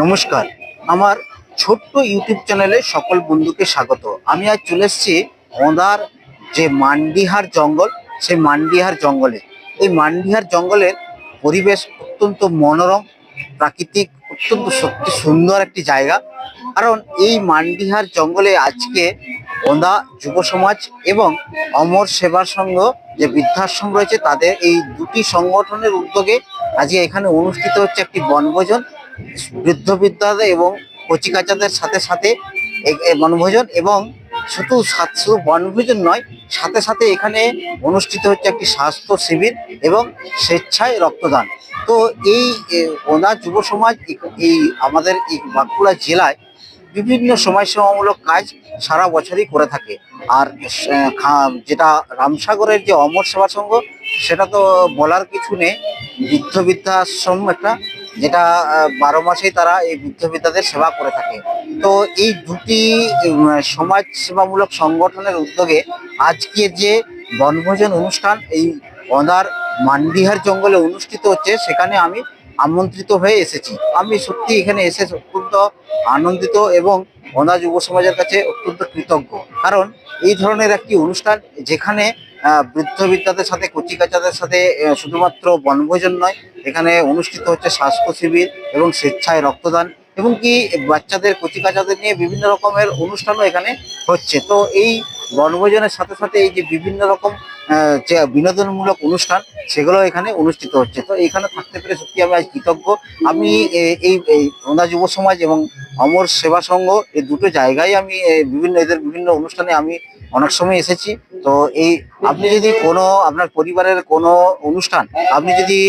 নমস্কার। আমার ছোট্ট ইউটিউব চ্যানেলে সকল বন্ধুকে স্বাগত। আমি আজ চলে এসেছি ওঁদার যে মান্ডিহার জঙ্গল, সেই মান্ডিহার জঙ্গলে। এই মান্ডিহার জঙ্গলের পরিবেশ অত্যন্ত মনোরম, প্রাকৃতিক, অত্যন্ত সত্যি সুন্দর একটি জায়গা। কারণ এই মান্ডিহার জঙ্গলে আজকে ওঁদা যুব সমাজ এবং অমর সেবা সংঘ যে বৃদ্ধাশ্রম রয়েছে, তাদের এই দুটি সংগঠনের উদ্যোগে আজকে এখানে অনুষ্ঠিত হচ্ছে একটি বনভোজন। বৃদ্ধ বৃদ্ধাদের এবং কচিকাচাদের সাথে সাথে বনভোজন এবং শুধু শুধু বনভোজন নয় সাথে সাথে এখানে অনুষ্ঠিত হচ্ছে একটি স্বাস্থ্য শিবির এবং স্বেচ্ছায় রক্তদান। তো এই এ, ওনা যুব সমাজ এই আমাদের এই বাঁকুড়া জেলায় বিভিন্ন সমাজসেবামূলক কাজ সারা বছরই করে থাকে। আর যেটা রামসাগরের যে অমর সেবা সংঘ সেটা তো বলার কিছু নেই। বৃদ্ধ বৃদ্ধাশ্রম একটা যেটা বারো মাসেই তারা এই বৃদ্ধ বৃদ্ধাদের সেবা করে থাকে। তো এই দুটি সমাজ সেবামূলক সংগঠনের উদ্যোগে আজকে যে বনভোজন অনুষ্ঠান, এই অনার মান্ডিহার জঙ্গলে অনুষ্ঠিত হচ্ছে, সেখানে আমি আমন্ত্রিত হয়ে এসেছি। আমি সত্যি এখানে এসে অত্যন্ত আনন্দিত এবং অনা যুব সমাজের কাছে অত্যন্ত কৃতজ্ঞ। কারণ এই ধরনের একটি অনুষ্ঠান, যেখানে বৃদ্ধ বিদ্যাদের সাথে, কচিকাচাদের সাথে শুধুমাত্র বনভোজন নয়, এখানে অনুষ্ঠিত হচ্ছে স্বাস্থ্য শিবির এবং স্বেচ্ছায় রক্তদান এবং কি বাচ্চাদের, কচিকাচাদের নিয়ে বিভিন্ন রকমের অনুষ্ঠানও এখানে হচ্ছে। তো এই বনভোজনের সাথে সাথে এই যে বিভিন্ন রকম যে বিনোদনমূলক অনুষ্ঠান, সেগুলো এখানে অনুষ্ঠিত হচ্ছে। তো এখানে থাকতে পেরে সত্যি আমি আজ কৃতজ্ঞ। আমি এই এই ওনা যুব সমাজ এবং অমর সেবা সংঘ এই দুটো জায়গায় আমি বিভিন্ন, এদের বিভিন্ন অনুষ্ঠানে আমি অনেক সময় এসেছি। তো এই আপনি যদি কোনো আপনার পরিবারের কোনো অনুষ্ঠান, আপনি যদি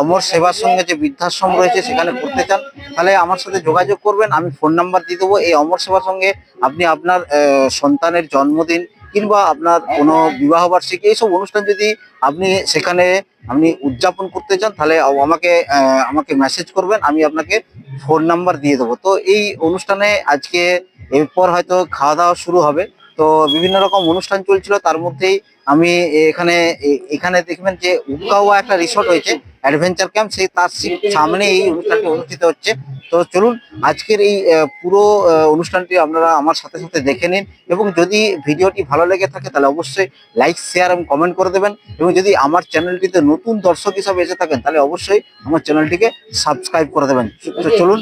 অমর সেবার সঙ্গে যে বৃদ্ধাশ্রম রয়েছে সেখানে করতে চান, তাহলে আমার সাথে যোগাযোগ করবেন। আমি ফোন নাম্বার দিয়ে দেবো। এই অমর সেবার সঙ্গে আপনি আপনার সন্তানের জন্মদিন কিংবা আপনার কোনো বিবাহ বার্ষিকী এইসব অনুষ্ঠান যদি আপনি সেখানে আপনি উদযাপন করতে চান, তাহলে আমাকে আমাকে মেসেজ করবেন। আমি আপনাকে ফোন নাম্বার দিয়ে দেবো। তো এই অনুষ্ঠানে আজকে এরপর হয়তো খাওয়া দাওয়া শুরু হবে। তো বিভিন্ন রকম অনুষ্ঠান চলছিল, তার মধ্যেই আমি এখানে এখানে দেখবেন যে উকাওয়া একটা রিসোর্ট হয়েছে অ্যাডভেঞ্চার ক্যাম্প সেই তার সামনে এই অনুষ্ঠানটি অনুষ্ঠিত হচ্ছে। তো চলুন, আজকের এই পুরো অনুষ্ঠানটি আপনারা আমার সাথে সাথে দেখে নিন এবং যদি ভিডিওটি ভালো লেগে থাকে তাহলে অবশ্যই লাইক শেয়ার এবং কমেন্ট করে দেবেন এবং যদি আমার চ্যানেলটিতে নতুন দর্শক হিসাবে এসে থাকেন তাহলে অবশ্যই আমার চ্যানেলটিকে সাবস্ক্রাইব করে দেবেন। তো চলুন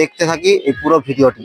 দেখতে থাকি এই পুরো ভিডিওটি।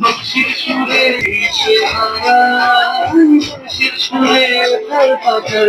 বক্সির সুরে ওঠার পাতার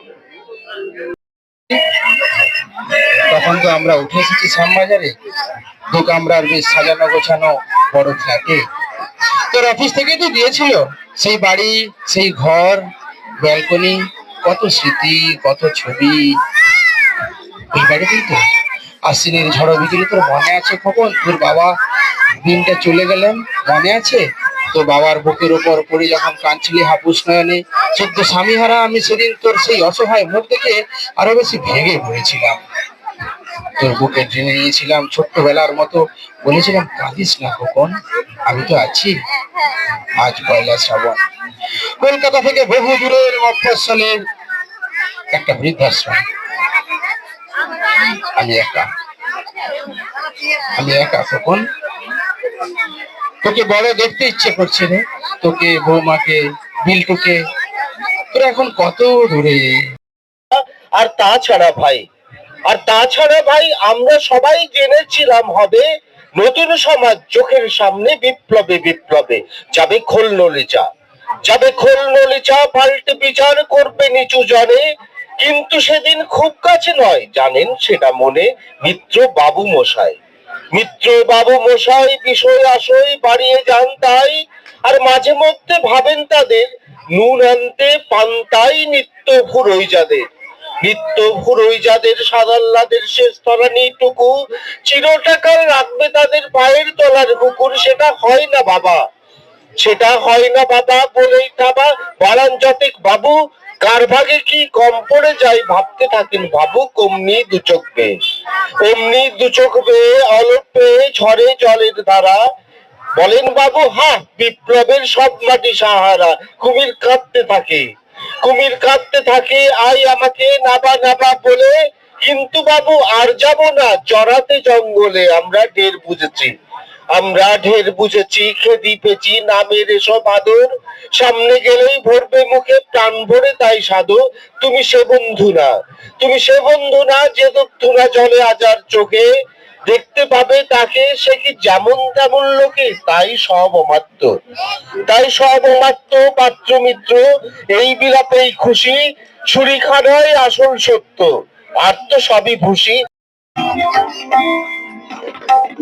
তো আমরা উঠে এসেছি শ্যামবাজারে? দু কামরার বেশ সাজানো গোছানো বড় ফ্ল্যাটে। তোর অফিস থেকে তো দিয়েছিল সেই বাড়ি, সেই ঘর ব্যালকনি কত স্মৃতি, কত ছবি। ওই বাড়িতেই তো। আশ্বিনের ঝড় বিকেলে তোর মনে আছে খোকন তোর বাবা দিনটা চলে গেলেন। মনে আছে? তো বাবার বুকের উপর পড়ে যখন কাঁদছিলি হাপুস নয়নে, সদ্য স্বামীহারা আমি সেদিন তোর সেই অসহায় মুখ দেখে আরও বেশি ভেঙে পড়েছিলাম। তোর বুকে টেনে নিয়েছিলাম, ছোট্টবেলার মতো বলেছিলাম, কাঁদিস না খোকন, আমি তো আছি। আজ পয়লা শ্রাবণ। কলকাতা থেকে বহু দূরের মফস্বলের একটা বৃদ্ধাশ্রম। আমি একা। আমি একা খোকন। তোকে বড় দেখতে ইচ্ছে করছে রে। তোকে, বৌমাকে, বিল্টুকে। তোরা এখন কত দূরে? আর তাছাড়া ভাই আর তাছাড়া ভাই, আমরা সবাই জেনেছিলাম হবে নতুন সমাজ চোখের সামনে বিপ্লবে বিপ্লবে। যাবে খোল নলিচা যাবে খোল নলিচা পাল্টে বিচার করবে নিচু জনে। কিন্তু সেদিন খুব কাছে নয়, জানেন সেটা মনে মিত্র বাবু মশাই। মিত্র বাবু মশাই বিষয় আশয় বাড়িয়ে যান তাই, আর মাঝে মধ্যে ভাবেন তাদের, নুন আনতে পান্তাই নিত্য ফুরই যাদের। নিত্য ফুরই যাদের সাদাল্লাদের শেষ তলানিটুকু চিরটাকাল রাখবে তাদের পায়ের তলার কুকুর সেটা হয় না বাবা। সেটা হয় না বাবা বলেই থাবা বাড়ান যতেক বাবু, কার ভাগে কি কম পড়ে যায় ভাবতে থাকেন বাবু কমনি দু চোখ। পেয়ে অমনি দু চোখ পেয়ে অলপ পেয়ে ঝরে জলের ধারা। বলেন বাবু হা বিপ্লবের সব মাটি সাহারা, কুমির কাঁদতে থাকে। কুমির কাঁদতে থাকে, আই আমাকে নাবা নাবা বলে, কিন্তু বাবু, আর যাব না, চড়াতে জঙ্গলে আমরা ঢের বুঝেছি। আমরা ঢের বুঝেছি, খেদি পেছি নামের এসব আদর। সামনে গেলেই ভরবে মুখে, প্রাণ ভরে তাই সাধু। তুমি সে বন্ধু না, তুমি সে বন্ধু না যে দত্তু না জলে আজার চোখে। দেখতে পাবে তাকে, সে কি যেমন তেমন লোকে, তাই সব অমাত্য। তাই সব অমাত্য পাত্র মিত্র এই বিলাপেই খুশি ছুরি খানায় আসল সত্য, আর তো সবই ভুসি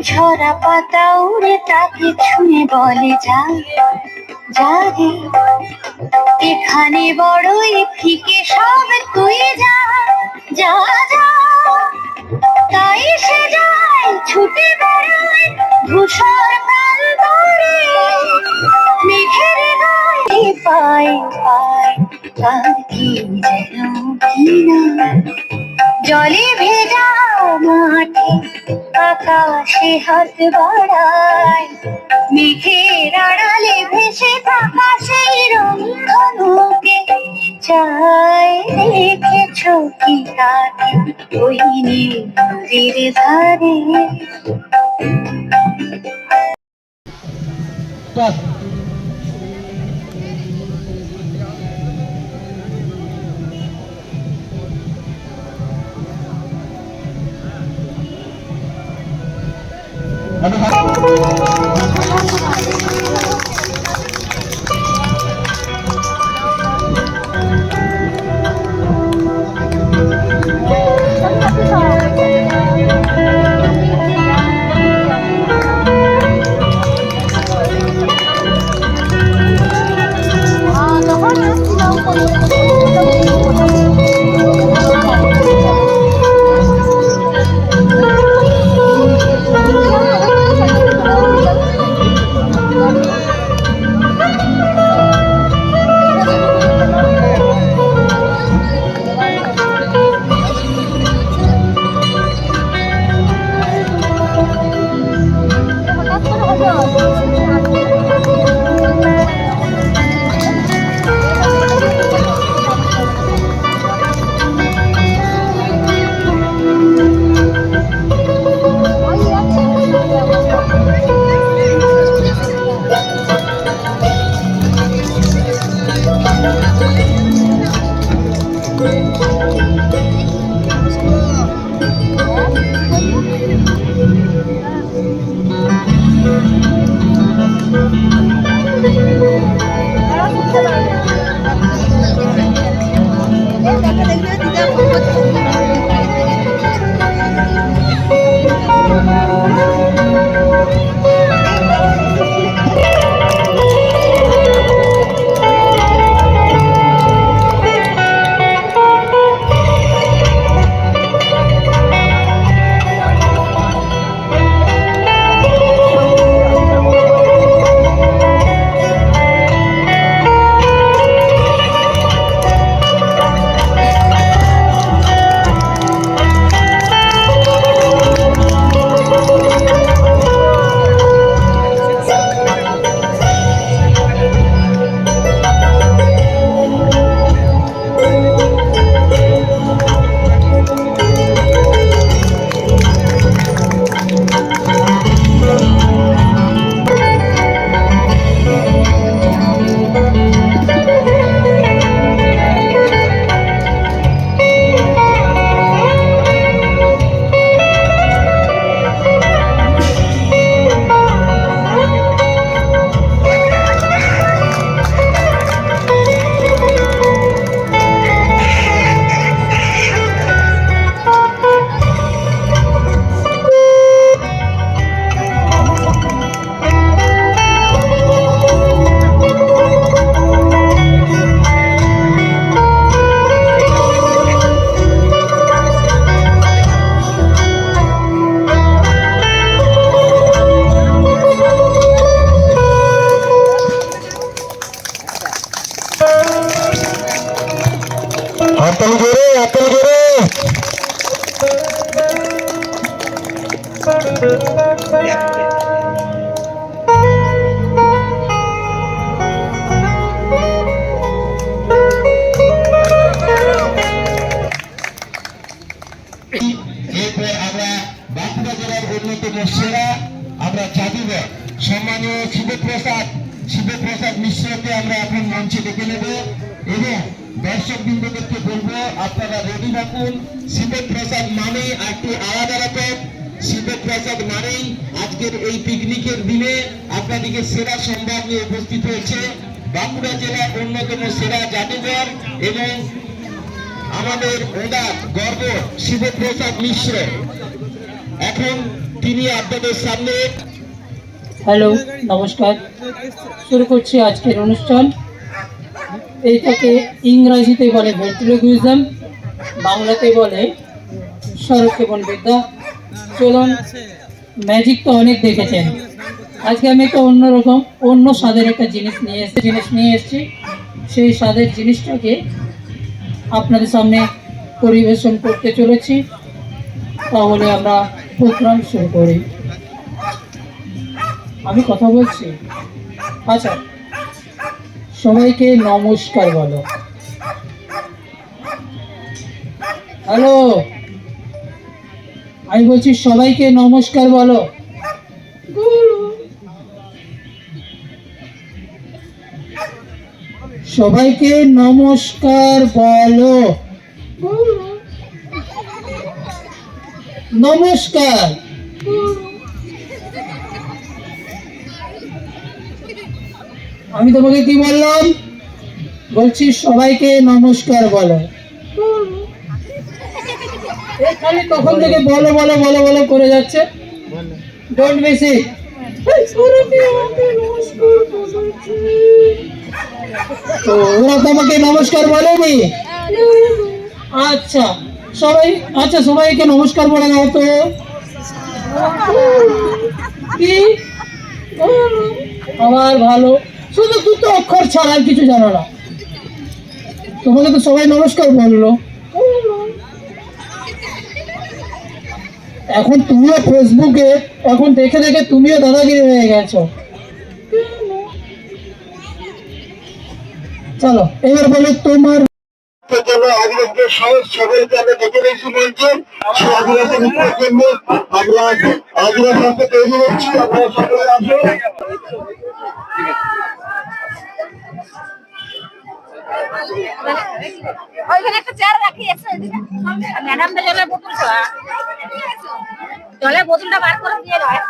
ঝরা পাতা উড়ে তাকে ছুঁয়ে বলে, যা যা রে। এখানে বড়ই ফিকে, সব তুই যা যা যা। তাই সে যায় ছুটে বেড়ায় ধূসর মেঘের গায়ে পায় পায় তার কি যেন জলে ভেজা মাঠে আকাশে হাত বাড়ায়। মেঘের আড়ালে ভেসে থাকা সেই রংধনুকে চাই দেখেছ কি তাকে ওই নীর ধারে Thank. রাখুন। শিবপ্রসাদ মানে একটু আলাদা রকম। শিবপ্রসাদ মানেই আজকের এই পিকনিকের দিনে আপনাদেরকে সেরা সম্ভাব নিয়ে উপস্থিত হয়েছে বাঁকুড়া জেলার অন্যতম সেরা জাদুঘর এবং আমাদের ওদার গর্ব শিবপ্রসাদ মিশ্র। এখন তিনি আপনাদের সামনে হ্যালো, নমস্কার। শুরু করছি আজকের অনুষ্ঠান। এইটাকে ইংরাজিতে বলে ভেন্ট্রিলোকুইজম বাংলাতে বলে সরক্ষেপণ বিদ্যা চলুন ম্যাজিক তো অনেক দেখেছেন। আজকে আমি একটা অন্যরকম, অন্য স্বাদের একটা জিনিস নিয়ে এসেছি জিনিস নিয়ে এসেছি। সেই স্বাদের জিনিসটাকে আপনাদের সামনে পরিবেশন করতে চলেছি। তাহলে আমরা প্রোগ্রাম শুরু করি। আমি কথা বলছি। আচ্ছা সবাইকে নমস্কার বলো। হ্যালো? আমি বলছি সবাইকে নমস্কার বলো। সবাইকে নমস্কার বলো। নমস্কার। আমি তোমাকে কি বললাম? বলছি সবাইকে নমস্কার বলো। খালি তখন থেকে বলো বলো বলো বলো করে যাচ্ছে। ডোন্ট বেশি তো ওরা তোমাকে নমস্কার বলেনি। আচ্ছা সবাই আচ্ছা সবাইকে নমস্কার বলে দাও তো। কি? আমার ভালো। শুধু দুটো অক্ষর ছাড়া আর কিছু জানো না। তোমাকে তো সবাই নমস্কার বলল। এখন তুমিও ফেসবুকে এখন দেখে দেখে তুমিও দাদাগিরি হয়ে গেছো চলো এবার বলো তোমার আমরা আমরা তৈরি হচ্ছি আপনারা সকলে আসুন ওইখানে একটা চেয়ার রাখি ম্যাডামটা জলের বোতল জলের বোতলটা বার করে দিয়ে রয়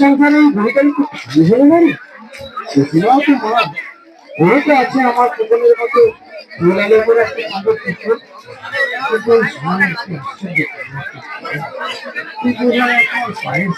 সংসারে বইটাই খুব ভালো হলো না রে সেটিও তো মা ওরা আছে আমার জীবনের মতো উপরে একটা সুন্দর চিত্র সায়েন্স